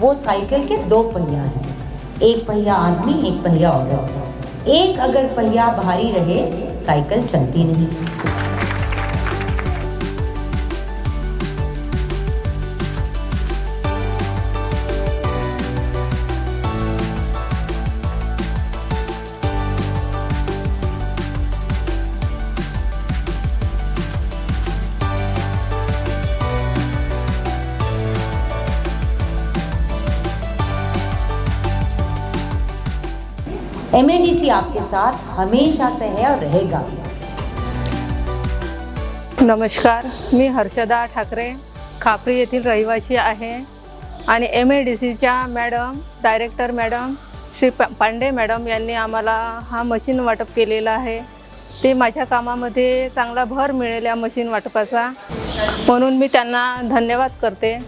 वो साइकिल के दो पहिया हैं। एक पहिया आदमी एक पहिया औरत। एक अगर पहिया भारी रहे साइकिल चलती नहीं। एम आपके साथ हमेशा से है और रहेगा। नमस्कार मी हर्षदा ठाकरे खापरी येथील रहिवासी आहे आणि एम ए डी सीच्या madam director madam Shri Pande madam यांनी आम्हाला हा मशीन वाटप केलेला आहे. ते माझ्या कामामध्ये चांगला भर मिळेल या मशीन वाटपाचा. म्हणून मी त्यांना धन्यवाद करते.